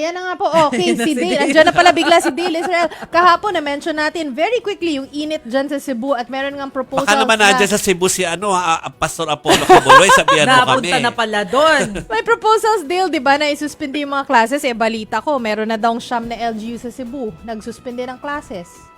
Ayan na nga po. Okay, si Dale. Andiyan na pala bigla si Dale Israel. Kahapon na-mention natin very quickly yung init dyan sa Cebu at meron nga proposals Baka naman na- nandiyan sa Cebu si ano, ah, ah, Pastor Apollo Cabuloy, sabihan mo kami. Napunta na pala doon. May proposals deal, di ba, na isuspindi yung mga classes. Eh, balita ko, meron na daw siyam na LGU sa Cebu. Nagsuspindi ng classes.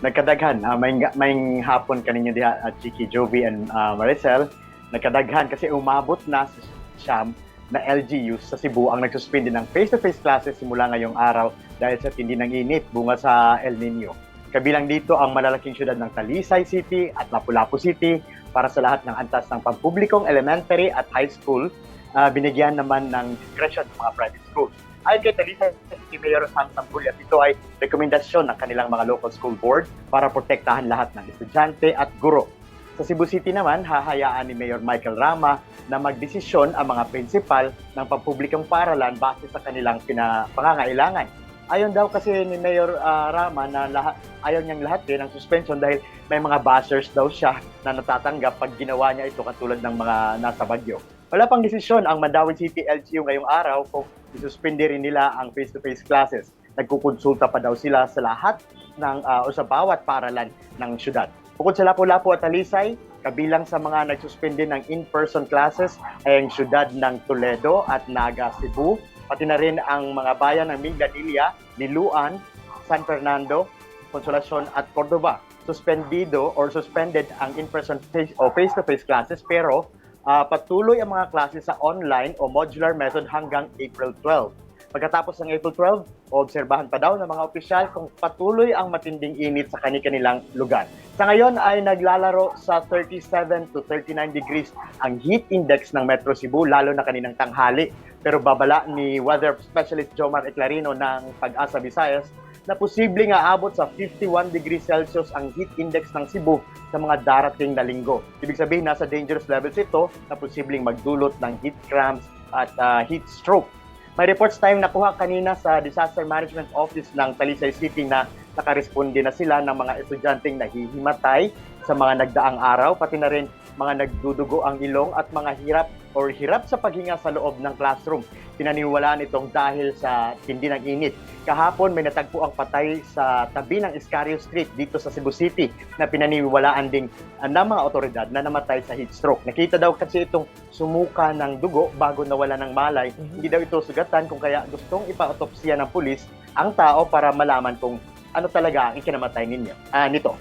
nagkadaghan uh, may may hapon kaninyo diha at Chiki Jovi and uh, Maricel nagkadaghan kasi umabot na sa siyam na LGUs sa Cebu ang nagsuspindi ng face-to-face classes simula ngayong araw dahil sa tindi ng init bunga sa El Nino. Kabilang dito ang malalaking syudad ng Talisay City at Lapu-Lapu City para sa lahat ng antas ng pampublikong elementary at high school, uh, binigyan naman ng discretion ng mga private schools. Ayon kay Talisay City Mayor Sam Sambulias, ito ay rekomendasyon ng kanilang mga local school board para protektahan lahat ng estudyante at guro. Sa Cebu City naman, hahayaan ni Mayor Michael Rama na magdesisyon ang mga prinsipal ng pampublikong paaralan base sa kanilang pina- pangangailangan. Ayon daw kasi ni Mayor ah, Rama na lahat, ayaw niyang lahat din ng suspension dahil may mga bashers daw siya na natatanggap pag ginawa niya ito katulad ng mga nasa bagyo. Wala pang desisyon ang Mandawi City LGU ngayong araw kung isuspindi rin nila ang face-to-face classes. Nagkukonsulta pa daw sila sa lahat ng ah, o sa bawat paaralan ng syudad. Bukod sa Lapu-Lapu at Talisay, kabilang sa mga nagsuspindi ng in-person classes ay ang syudad ng Toledo at Naga, Cebu, pati na rin ang mga bayan ng Mindanilla, Liluan, San Fernando, Consolacion at Cordoba. Suspendido or suspended ang in-person face o face-to-face classes pero ah, patuloy ang mga klase sa online o modular method hanggang April 12. Pagkatapos ng April 12, obserbahan pa daw ng mga opisyal kung patuloy ang matinding init sa kani-kanilang lugar. Sa ngayon ay naglalaro sa 37 to 39 degrees ang heat index ng Metro Cebu lalo na kaninang tanghali. Pero babala ni weather specialist Jomar Eclarino ng Pag-asa Visayas na posible nga abot sa 51 degrees Celsius ang heat index ng Cebu sa mga darating na linggo. Ibig sabihin, nasa dangerous levels ito na posibleng magdulot ng heat cramps at ah, heat stroke. May reports tayong nakuha kanina sa Disaster Management Office ng Talisay City na nakaresponde na sila ng mga estudyanteng nahihimatay sa mga nagdaang araw, pati na rin mga nagdudugo ang ilong at mga hirap or hirap sa paghinga sa loob ng classroom. Pinaniwalaan itong dahil sa tindi ng init. Kahapon may natagpo ang patay sa tabi ng Iscario Street dito sa Cebu City na pinaniwalaan ding uh, ng mga otoridad na namatay sa heat stroke. Nakita daw kasi itong sumuka ng dugo bago nawala ng malay. Hindi daw ito sugatan kung kaya gustong ipa-autopsya ng pulis ang tao para malaman kung ano talaga ang ikinamatay ninyo. Ah, nito.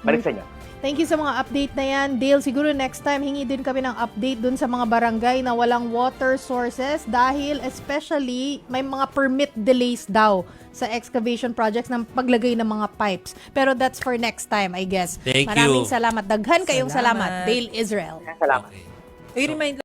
Balik sa inyo. Thank you sa mga update na yan. Dale, siguro next time hingi din kami ng update dun sa mga barangay na walang water sources dahil especially may mga permit delays daw sa excavation projects ng paglagay ng mga pipes. Pero that's for next time, I guess. Thank Maraming you. salamat. Daghan kayong salamat. Salamat. Dale Israel. Salamat. Okay. I-remind